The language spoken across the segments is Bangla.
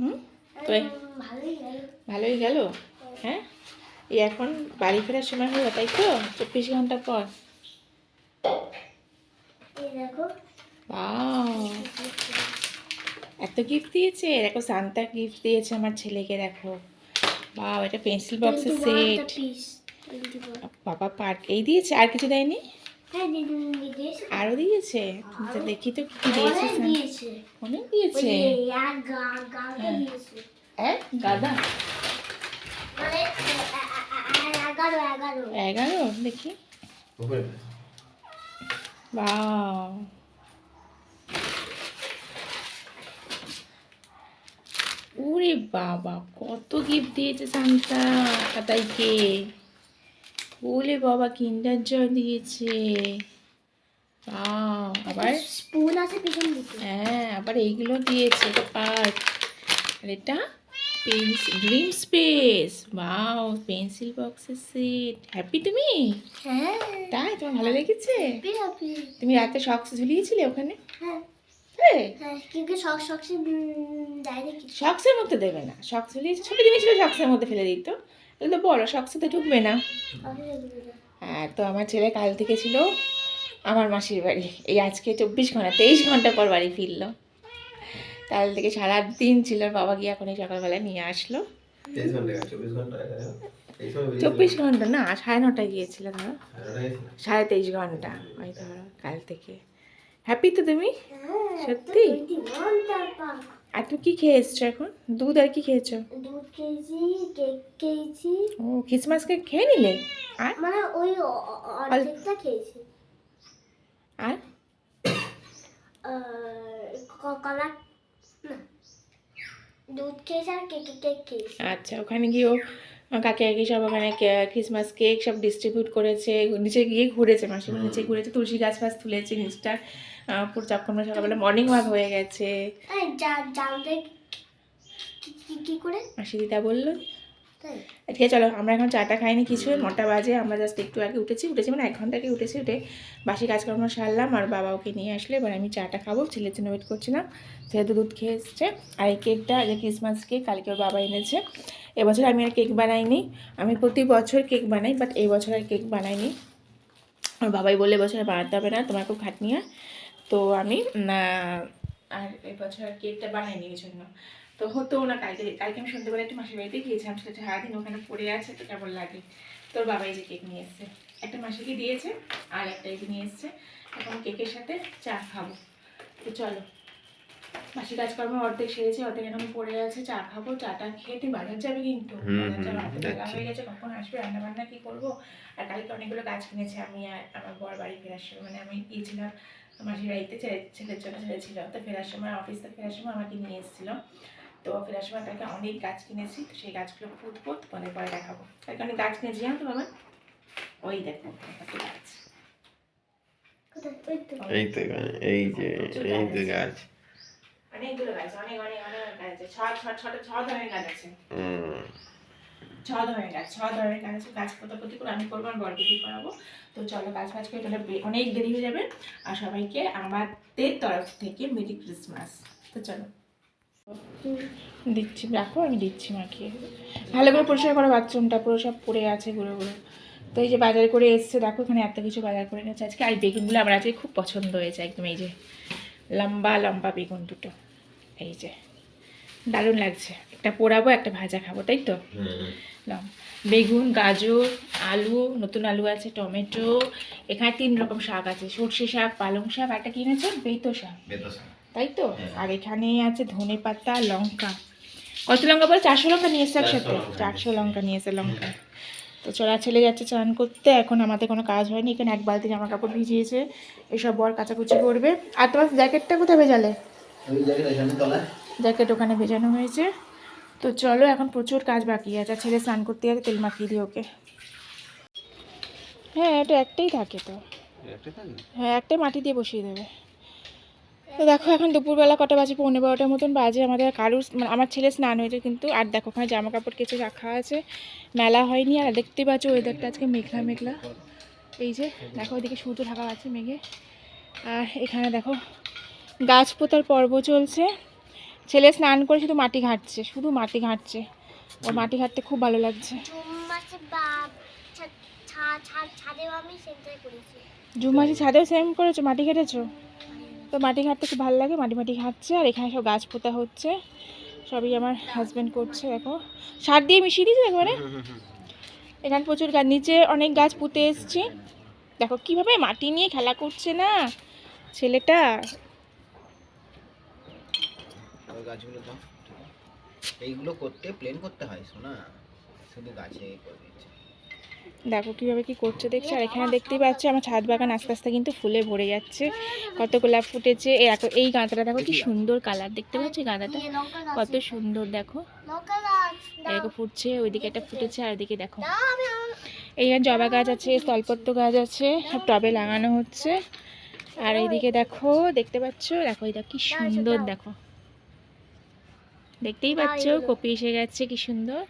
হুম? তো ভালোই গেল। হ্যাঁ? এই এখন বাড়ি ফেরার সময় হলো তাই তো? চব্বিশ ঘণ্টা পর। এত গিফট দিয়েছে? দেখো সান্তা গিফট দিয়েছে আমার ছেলেকে দেখো। বাও এটা পেন্সিল বক্সের সেট বাবা পার্ক এই দিয়েছে? আর কিছু দেয়নি? হ্যাঁ দিদি দিয়েছে। দেখি তো কি কি দিয়েছে অনেক দিয়েছে। এক? গাদা? এগারো দেখি। ওরে বাবা কত গিফট দিয়েছে সান্তা কাতাইকে। ওলে বাবা কিন্ডার জয় দিয়েছে। বাও আবার? স্পুন আছে পিছন দিকে। হ্যাঁ আবার এইগুলো দিয়েছে এটা পার্ক। আর এটা পেন্স ড্রিম স্পেস। বাও পেন্সিল বক্সের সেট। হ্যাপি তুমি? হ্যাঁ। তাই তোমার ভালো লেগেছে? তুমি রাতে শক্স ঝুলিয়েছিলে ওখানে? হ্যাঁ। হ্যাঁ। হ্যাঁ শক্সের মধ্যে দেবে না। শক্স ঝুলিয়েছে ছোটো জিনিস ছিল শক্সের মধ্যে ফেলে দিত। তো বড় শক্সে তো ঢুকবে না। হ্যাঁ তো আমার ছেলে কাল থেকে ছিল আমার মাসির বাড়ি। এই আজকে চব্বিশ ঘণ্টা তেইশ ঘণ্টা পর বাড়ি ফিরলো। কাল থেকে সারা দিন ছিল বাবা গিয়ে এখন এই সকালবেলায় নিয়ে আসলো। চব্বিশ ঘণ্টা না সাড়ে নটায় গিয়েছিল ধরো সাড়ে সাড়ে তেইশ ঘণ্টা ওই ধরো কাল থেকে। হ্যাপি তো তুমি? সত্যি? আর তুমি কি খেয়ে এসছো এখন? দুধ আর কি খেয়েছো? দুধ খেয়েছি কেক খেয়েছি। ও খ্রিসমাস কেক খেয়ে নিলে? আর? মানে ওই অর্ধেকটা খেয়েছি। আর? কলা দুধ খেয়েছি আর কেক কেক খেয়েছি। আচ্ছা ওখানে গিয়েও কাকে কাকি সব ওখানে কে- খ্রিসমাস কেক সব ডিস্ট্রিবিউট করেছে নিচে গিয়ে ঘুরেছে মাসিমা নিচে ঘুরেছে তুলসী গাছ ফাছ তুলেছে নিচটা পুরো চক্কর সকালবেলা মর্নিং ওয়াক হয়ে গেছে। মাসি দিদা বলল ঠিক আছে চলো আমরা এখন চাটা খাইনি কিছু নটা বাজে আমরা জাস্ট একটু আগে উঠেছি উঠেছি মানে এক ঘণ্টা আগে উঠেছি উঠে বাসি কাজকর্ম সারলাম আর বাবা ওকে নিয়ে আসলে এবার আমি চাটা খাব ছেলের জন্য ওয়েট করছিলাম যেহেতু দুধ খেয়ে এসছে আর এই কেকটা যে ক্রিসমাস কেক কালকে ওর বাবা এনেছে এবছর আমি আর কেক বানাইনি আমি প্রতি বছর কেক বানাই বাট এই বছর আর কেক বানাইনি। আর বাবাই বলে বছর আর বানাতে হবে না তোমার খুব খাটনি হয়। তো আমি আর এই বছর আর কেকটা বানাইনি এই জন্য। তো হতো না কালকে কালকে আমি সন্ধ্যেবেলা একটু মাসির বাড়িতে গিয়েছিলাম সেটা সারাদিন ওখানে পড়ে আছে তো কেমন লাগে। তোর বাবা এই যে কেক নিয়ে এসছে। একটা মাসিকে দিয়েছে আর একটা এই যে নিয়ে এসছে। এখন কেকের সাথে চা খাব। তো চলো মাসি কাজকর্ম অর্ধেক সেরেছে অর্ধেক এখন পড়ে আছে চা খাব চাটা খেয়ে তুই বাজার যাবে কিন্তু। হয়ে গেছে কখন আসবে রান্না বান্না কি করব? আর কালকে অনেকগুলো গাছ কিনেছে আমি আর আমার বর বাড়ি ফেরার সময় মানে আমি গিয়েছিলাম মাসির বাড়িতে ছেলের জন্য ছেলে ছিল তো ফেরার সময় অফিস থেকে ফেরার সময় আমাকে নিয়ে এসেছিল। তো ফেরার সময় তাকে অনেক গাছ কিনেছি তো সেই গাছগুলো পুত পুত পরে পরে দেখাবো। কালকে অনেক গাছ কিনেছি জানো তো বাবা? ওই দেখো গাছ। এই তো এখানে, এই যে এই যে গাছ। অনেকগুলো গাছ অনেক অনেক অনেক গাছ আছে। ছ ছ ছ ছ ধরনের গাছ আছে। হুম। ছ ধরনের গাছ ছ ধরনের গাছ আছে গাছ পোতাপতি করে আমি করব আর বরকে করাবো। তো চলো গাছ ফাছ করে তাহলে অনেক দেরি হয়ে যাবে। আর সবাইকে আমাদের তরফ থেকে মেরি ক্রিসমাস। তো চলো। দিচ্ছি, রাখো, আমি দিচ্ছি মাখিয়ে। ভালো করে পরিষ্কার করো, বাথরুমটা পুরো সব পড়ে আছে গুঁড়ো গুঁড়ো। তো এই যে বাজার করে এসছে, দেখো এখানে এত কিছু বাজার করে এনেছে। আজকে আর বেগুনগুলো আমার আজকে খুব পছন্দ হয়েছে, একদম এই যে লম্বা লম্বা বেগুন দুটো। এই যে। দারুণ লাগছে। একটা পোড়াবো একটা ভাজা খাব তাই তো? বেগুন গাজর আলু নতুন আলু আছে টমেটো এখানে তিন রকম শাক আছে সর্ষে শাক পালং শাক আর একটা কিনেছো বেতো শাক। তাই তো? হ্যাঁ। আর এখানে আছে ধনে পাতা লঙ্কা। কত লঙ্কা বলে? চারশো লঙ্কা নিয়ে এসছে একসাথে? চারশো লঙ্কা নিয়ে এসে লঙ্কা। তো চলা ছেলে যাচ্ছে চান করতে এখন আমাদের কোনো কাজ হয়নি এখানে এক বালতি জামা কাপড় ভিজিয়েছে এসব বর কাচাকুচি করবে। আর তোমার জ্যাকেটটা কোথায় ভেজালে? জ্যাকেট ওখানে ভেজানো হয়েছে। তো চলো এখন প্রচুর কাজ বাকি আছে। আর ছেলে স্নান করতে গেছে তেল মাখিয়ে দিই ওকে। হ্যাঁ এটা একটাই থাকে তো। হ্যাঁ একটাই মাটি দিয়ে বসিয়ে দেবে। তো দেখো এখন দুপুরবেলা কটা বাজে? পৌনে বারোটার মতন বাজে। আমাদের কারুর মানে আমার ছেলে স্নান হয়েছে কিন্তু আর দেখো ওখানে জামা কাপড় কেচে রাখা আছে। মেলা হয়নি আর দেখতে পাচ্ছ ওয়েদারটা আজকে মেঘলা মেঘলা। এই যে দেখো ওইদিকে সূর্য ঢাকা আছে মেঘে। আর এখানে দেখো গাছ পোতার পর্ব চলছে। ছেলে স্নান করে শুধু মাটি ঘাটছে শুধু মাটি ঘাটছে। ওর মাটি ঘাটতে খুব ভালো লাগছে। জুম মাসে ছাদেও সেম করেছ। মাটি ঘেটেছো? তো মাটি ঘাটতে খুব ভালো লাগে মাটি মাটি ঘাটছে আর এখানে সব গাছ পোতা হচ্ছে। সবই আমার হাজব্যান্ড করছে দেখো। সার দিয়ে মিশিয়ে দিয়েছে একবারে? এখানে প্রচুর গাছ নিচে অনেক গাছ পুঁতে এসছি। দেখো কীভাবে মাটি নিয়ে খেলা করছে না ছেলেটা। ওই গাছগুলো দাও এইগুলো করতে প্লেন করতে হয় শোনা শুধু গাছে দেখো কীভাবে কি করছে দেখছ, আর এখানে দেখতেই পাচ্ছ আমার ছাদ বাগান আস্তে আস্তে কিন্তু ফুলে ভরে যাচ্ছে। কত গোলাপ ফুটেছে এই এই গাঁদাটা দেখো কি সুন্দর কালার, দেখতে পাচ্ছ এই গাঁদাটা? কত সুন্দর, দেখো। এরকম ফুটছে, ওইদিকে একটা ফুটেছে, আর এদিকে দেখো। এইখানে জবা গাছ আছে স্থলপত্র গাছ আছে, সব টবে লাগানো হচ্ছে। আর এইদিকে দেখো, দেখতে পাচ্ছ? দেখো এটা কি সুন্দর, দেখো। দেখতেই পাচ্ছ কপি এসে গেছে কি সুন্দর।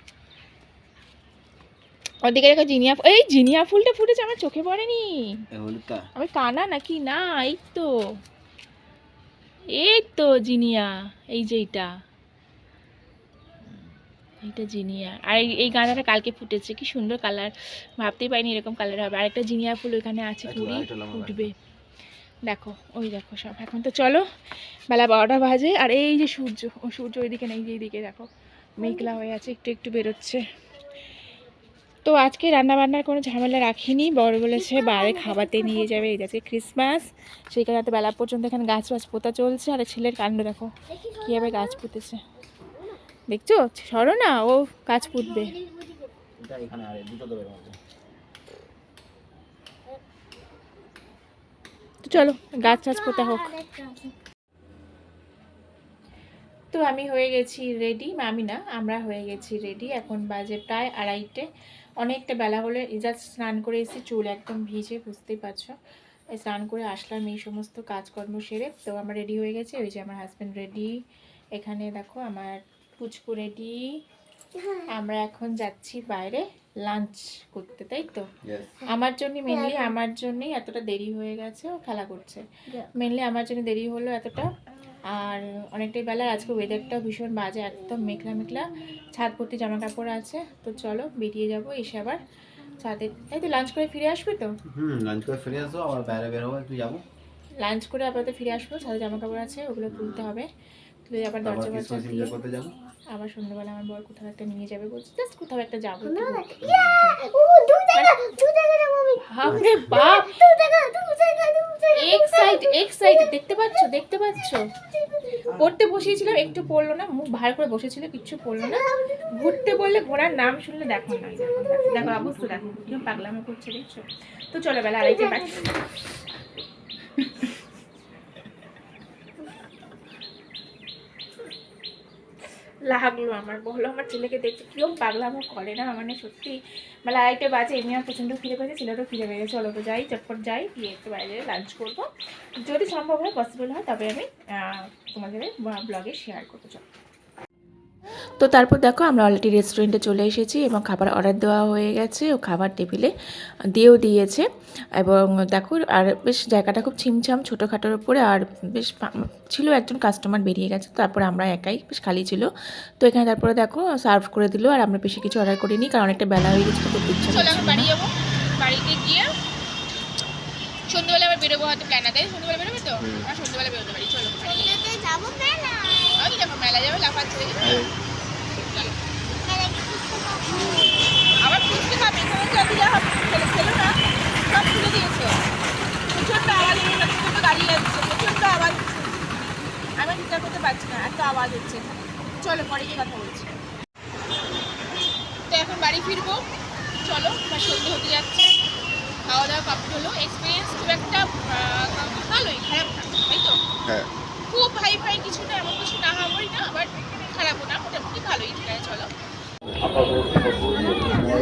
ওদিকে দেখো জিনিয়া এই জিনিয়া ফুলটা ফুটেছে আমার চোখে পড়েনি। আমি কানা নাকি? না এই তো। এই তো জিনিয়া এই যে এইটা। এইটা জিনিয়া। আর এই- গাঁদাটা কালকে ফুটেছে কি সুন্দর কালার। ভাবতেই পারিনি এরকম কালার হবে। আর একটা জিনিয়া ফুল ওইখানে আছে লম্বা ফুটবে। দেখো, ওই দেখো সব। এখন তো চলো, বেলা বারোটা বাজে, আর এই যে সূর্য, ও সূর্য ওইদিকে নেই, যে এইদিকে দেখো, মেঘলা হয়ে আছে, একটু একটু বেরোচ্ছে। তো আজকে রান্না বান্নার কোনো ঝামেলা রাখিনি বড় বলেছে বাইরে খাওয়াতে নিয়ে যাবে, এই আজকে ক্রিসমাস সেই কারণে বেলা পর্যন্ত এখানে গাছ গাছ পোতা চলছে, আর ছেলের কাণ্ড দেখো, কীভাবে গাছ পুঁতেছে। দেখছ? সরো না, ও গাছ পুঁতবে এটা এখানে আরে দুটো দেবে এর মধ্যে তো চলো গাছ টাছ পোতা হোক। তো আমি হয়ে গেছি রেডি আমি না আমরা হয়ে গেছি রেডি এখন বাজে প্রায় আড়াইটে। অনেকটা বেলা হলে জাস্ট স্নান করে এসেছি চুল একদম ভিজে বুঝতেই পারছ। স্নান করে আসলাম এই সমস্ত কাজকর্ম সেরে। তো আমরা রেডি হয়ে গেছি ওই যে আমার হাজব্যান্ড রেডি এখানে দেখো আমার পুচকু রেডি আমরা এখন যাচ্ছি বাইরে। লাঞ্চ করতে তাই তো? আমার জন্য মেনলি আমার জন্যই এতটা দেরি হয়ে গেছে ও খেলা করছে। মেনলি আমার জন্য দেরি হলো এতটা। আর অনেকটাই বেলা আজকে ওয়েদারটা ভীষণ বাজে একদম মেঘলা মেঘলা। ছাদ ভর্তি জামা কাপড় আছে তো চলো বেরিয়ে যাব এসে আবার ছাদে। এই তো লাঞ্চ করে ফিরে আসবে তো? হুম লাঞ্চ করে ফিরে আসো আবার বাইরে বের হব একটু যাব। লাঞ্চ করে আপাতত ফিরে আসব ছাদে জামা কাপড় আছে ওগুলো তুলতে হবে। তুলে আবার দরজা দিয়ে করতে যাব। আবার সন্ধ্যাবেলা আমার বর কোথাও একটা নিয়ে যাবে বলছে জাস্ট কোথাও একটা যাব আমি। বাপ। জায়গা। এক্সাইট দেখতে পাচ্ছো দেখতে পাচ্ছো? পড়তে বসিয়েছিলাম একটু পড়ল না মুখ ভার করে বসেছিল কিচ্ছু পড়ল না। ঘুরতে বললে ঘোড়ার নাম শুনলে দেখো না। দেখো, দেখো, দেখো দেখো কীরকম পাগলামো করছে দেখছ? তো চলো বেলা আড়াইটে বাজে। লাগল আমার, বলল আমার ছেলেকে দেখতে পাগলা আমার করে না মানে সত্যি মানে আড়াইটে বাজে, এমনি আমার প্রচণ্ড ফিরে পেয়েছে ছেলেটাও ফিরে পেয়েছে, চলো তো যাই, চটপট যাই, গিয়ে একটু বাইরে লাঞ্চ করব। যদি সম্ভব হয় পসিবল হয়, তবে আমি তোমাদের ব্লগে শেয়ার করতে চাই তো তারপর দেখো আমরা অলরেডি রেস্টুরেন্টে চলে এসেছি এবং খাবার অর্ডার দেওয়া হয়ে গেছে ও খাবার টেবিলে দিয়েও দিয়েছে এবং দেখো আর বেশ জায়গাটা খুব ছিমছাম ছোটোখাটোর উপরে আর বেশ ছিল একজন কাস্টমার বেরিয়ে গেছে তারপর আমরা একাই বেশ খালি ছিল। তো এখানে তারপরে দেখো সার্ভ করে দিল আর আমরা বেশি কিছু অর্ডার করিনি কারণ অনেকটা বেলা হয়ে গেছে খুব ইচ্ছা বাড়ি যাব। বাড়িতে গিয়ে সন্ধ্যেবেলা আবার বেরোবো হয়তো প্ল্যান আছে সন্ধ্যেবেলা বেরোবে তো? সন্ধ্যেবেলা বেরোতে পারি। চলো যাব মেলা যাবে লাফাচ্ছে? আবার ফুচকে খাবে এখানে যা হবে ছেলে ছেলে না সব খুলে দিয়েছে প্রচণ্ড আওয়াজ হচ্ছে প্রচণ্ড গাড়ি যাচ্ছে প্রচণ্ড আওয়াজ আমি চিন্তা করতে পারছি না এত আওয়াজ হচ্ছে এখানে চলো পরে গিয়ে কথা বলছি তো এখন বাড়ি ফিরবো চলো আমার সন্ধে হতে যাচ্ছে খাওয়া দাওয়া কমপ্লিট হলো এক্সপিরিয়েন্স খুব একটা ভালোই খারাপ না তাই তো হ্যাঁ কিছু না এমন কিছু না না আবার খারাপও না মোটামুটি ভালোই চলো।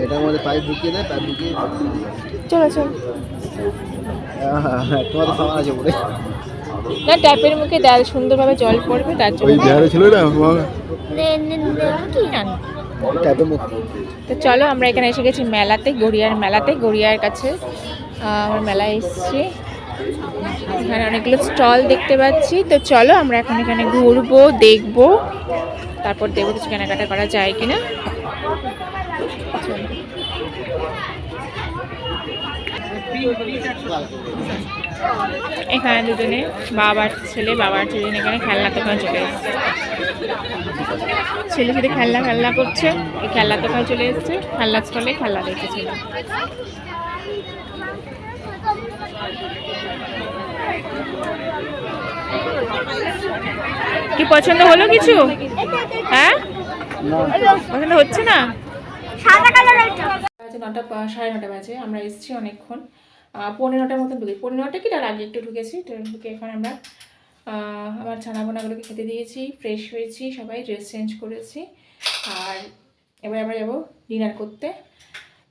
এটার মধ্যে পাইপ ঢুকিয়ে দেয় পাইপ ঢুকিয়ে চলো চলো। হ্যাঁ তোমার সামান আছে বলে। না ট্যাপের মুখে দেয়াল সুন্দরভাবে জল পড়বে তার জন্য ছিল না নে, নে, নে, কি জানো। ট্যাপের মুখ। তো চলো আমরা এখানে এসে গেছি মেলাতে গড়িয়ার মেলাতে। গড়িয়ার কাছে আমরা মেলায় এসেছি। এখানে অনেকগুলো স্টল দেখতে পাচ্ছি। তো চলো আমরা এখন এখানে ঘুরবো, দেখব। তারপর দেখব কিছু কেনাকাটা করা যায় কিনা। এখানে দুজনে বাবার ছেলে বাবার ছেলে এখানে খেলনা দোকানে চলে এসছে। ছেলে ছেলে খেলনা খেলনা করছে, এই খেলনা দোকানে চলে এসেছে। খেলনা স্টলে খেলনা দেখেছিল কি পছন্দ হলো কিছু? হ্যাঁ? পছন্দ হচ্ছে না? নটা সাড়ে নটা বাজে আমরা এসেছি অনেকক্ষণ। আহ, পৌনে নটার মতন ঢুকে পৌনে নটা কি? তার আগে একটু ঢুকেছি। তো ঢুকে এখন আমরা আমার ছানা বোনাগুলোকে খেতে দিয়েছি। ফ্রেশ হয়েছি সবাই ড্রেস চেঞ্জ করেছি। আর এবার আমরা যাব ডিনার করতে।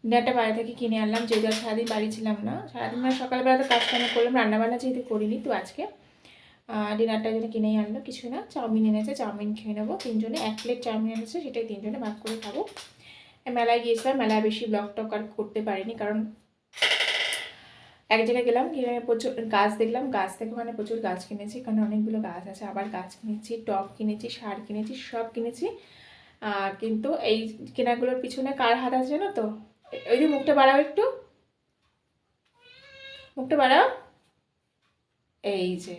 ডিনারটা বাইরে থেকে কিনে আনলাম যেহেতু সারাদিন বাড়ি ছিলাম না। সারাদিন মানে সকালবেলা তো কাজ কাম করলাম রান্নাবান্না যেহেতু করিনি তো আজকে ডিনারটা জন্য কিনেই আনলো, কিছু না, চাউমিন এনেছে, চাউমিন খেয়ে নেব। তিনজনে, এক প্লেট চাউমিন এনেছে, সেটাই তিনজনে ভাগ করে খাব। মেলায় গিয়েছিলাম, মেলায় বেশি ব্লগ টক আর করতে পারিনি, কারণ এক জায়গায় গেলাম, গিয়ে প্রচুর গাছ দেখলাম, গাছ থেকে মানে প্রচুর গাছ কিনেছি কারণ অনেকগুলো গাছ আছে, আবার গাছ কিনেছি, টব কিনেছি, সার কিনেছি, সব কিনেছি। কিন্তু এই কেনাগুলোর পিছনে কার হাত আছে জানো তো? ওই যে মুখটা বাড়াও একটু। মুখটা বাড়াও। এই যে।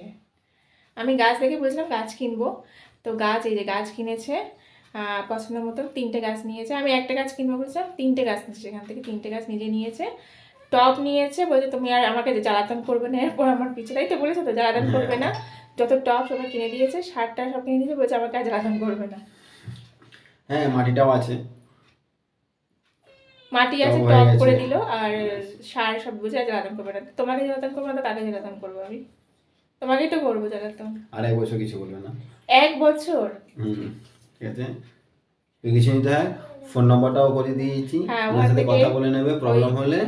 আমি গাছ দেখে বলছিলাম গাছ কিনবো। তো গাছ এই যে গাছ কিনেছে পছন্দ মতো তিনটে গাছ নিয়েছে। আমি একটা গাছ কিনবো বলছিলাম তিনটে গাছ নিয়েছে সেখান থেকে তিনটে গাছ নিজে নিয়েছে। টপ নিয়েছে বলছে তুমি আর আমাকে জ্বালাতন করবে না এরপর আমার পিছনে তাই তো বলেছে তো জ্বালাতন করবে না। যত টপ সবাই কিনে দিয়েছে সারটা সব কিনে দিয়েছে বলছে আমাকে আর জ্বালাতন করবে না। হ্যাঁ মাটিটাও আছে। মাটি আছে টপ করে দিল আর সার সব বুঝে জ্বালাতন করবে না। তোমাকে জ্বালাতন করব না তো কাকে জ্বালাতন করব আমি? তোমাকেই তো করব জ্বালাতন আর এক বছর কিছু বলবে না। এক বছর? হুম ঠিক আছে। তুই কিছু নিতে হয়? ফোন নম্বরটাও করে দিয়েছি। হ্যাঁ, ওনার সাথে কথা বলে নেবে প্রবলেম হলে।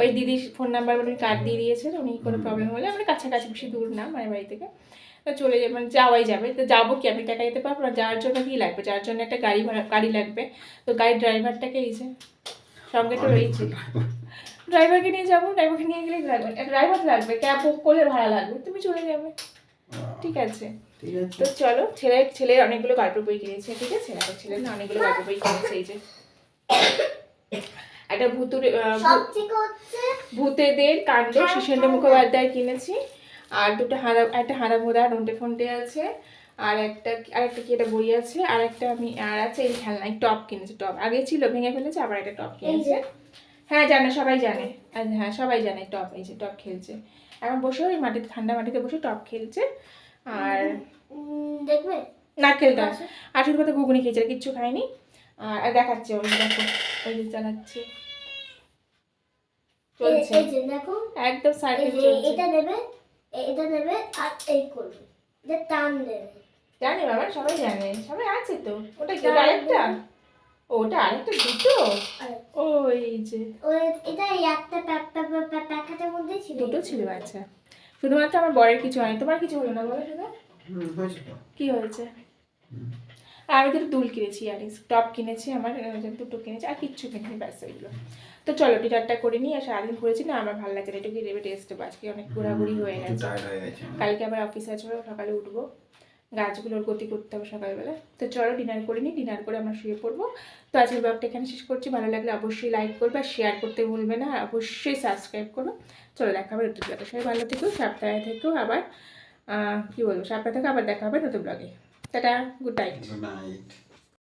ওই দিদি ফোন নাম্বার উনি কার্ড দিয়ে দিয়েছেন উনি কোনো প্রবলেম হলে আমরা কাছাকাছি বেশি দূর না মানে বাড়ি থেকে। তো চলে যাবে মানে যাওয়াই যাবে। তো যাব কি? আমি টাকা দিতে পারব না? যাওয়ার জন্য কি লাগবে? যাওয়ার জন্য একটা গাড়ি ভাড়া গাড়ি লাগবে। তো গাড়ির ড্রাইভারটাকে এই যে সঙ্গে তো রয়েছে। ড্রাইভারকে নিয়ে যাব ড্রাইভারকে নিয়ে গেলে লাগবে ড্রাইভার লাগবে ক্যাব বুক করলে ভাড়া লাগবে তুমি চলে যাবে। ঠিক আছে। তো চলো ছেলের ছেলের অনেকগুলো গল্প বই কিনেছে ঠিক আছে? আর ছেলের না অনেকগুলো গল্প বই কিনেছে এই যে। একটা ভুতুরে ভূতেদের কাণ্ড শিশেন্দ্র মুখোপাধ্যায় কিনেছি। আর দুটো হারা একটা হারামোদা নন্টে ফন্টে আছে। আর একটা আর একটা কি একটা বই আছে। আর একটা আমি আর আছে এই খেলনা টপ কিনেছে টপ। আগে ছিল ভেঙে ফেলেছে আবার একটা টপ কিনেছে। হ্যাঁ জানে সবাই জানে। হ্যাঁ সবাই জানে টপ এই যে টপ খেলছে। এখন বসে ওই মাটিতে ঠান্ডা মাটিতে বসে টপ খেলছে। আর দেখবে? না খেলতে আসে। আর শুধু কথা ঘুগনি খেয়েছে কিচ্ছু খায়নি। আর দেখাচ্ছে ওই দেখো ওই যে চালাচ্ছে। এই চলছে। দেখো একদম এই সার্কেল চলছে। এটা নেবে এটা নেবে আর এই করবে। এটা টান দেবে। জানে বাবা সবাই জানে। সবাই আছে তো। ওটা কি আরেকটা ওটা আরেকটা দুটো? ওই যে। ওই এটা একটা প্যা- প্যা- প্যা- প্যা- প্যাকেটের মধ্যেই ছিল। দুটো ছিল আচ্ছা। শুধুমাত্র আমার বরের কিছু হয়নি। তোমার কিছু হলো না বলো শুধু? হুম, হয়েছে তো। কি হয়েছে? আমি দুটো দুল কিনেছি ইয়ারিংস। টপ কিনেছি আমার দুটো কিনেছি আর কিচ্ছু কিনেছি ব্যাস ওইগুলো। তো চলো ডিনারটা করে নিই। আর সারাদিন ঘুরেছি না আমার ভালো লাগছে না। একটু রেবে টেস্ট আজকে অনেক ঘোরাঘুরি হয়ে গেছে। হয়ে গেছে। কালকে আবার অফিস আছে সকালে উঠবো। গাছগুলোর গতি করতে হবে সকালবেলা। তো চলো ডিনার করে নিই ডিনার করে আমরা শুয়ে পড়ব। তো আজকের ব্লগটা এখানে শেষ করছি। ভালো লাগলে অবশ্যই লাইক করবে আর শেয়ার করতে ভুলবে না। আর অবশ্যই সাবস্ক্রাইব করো। চলো দেখা হবে নতুন ব্লগে সবাই ভালো থেকো সাপ্তাহে থেকেও আবার কী বলব? সাপ্তাহে থেকে। আবার দেখা হবে নতুন ব্লগে tata good night good night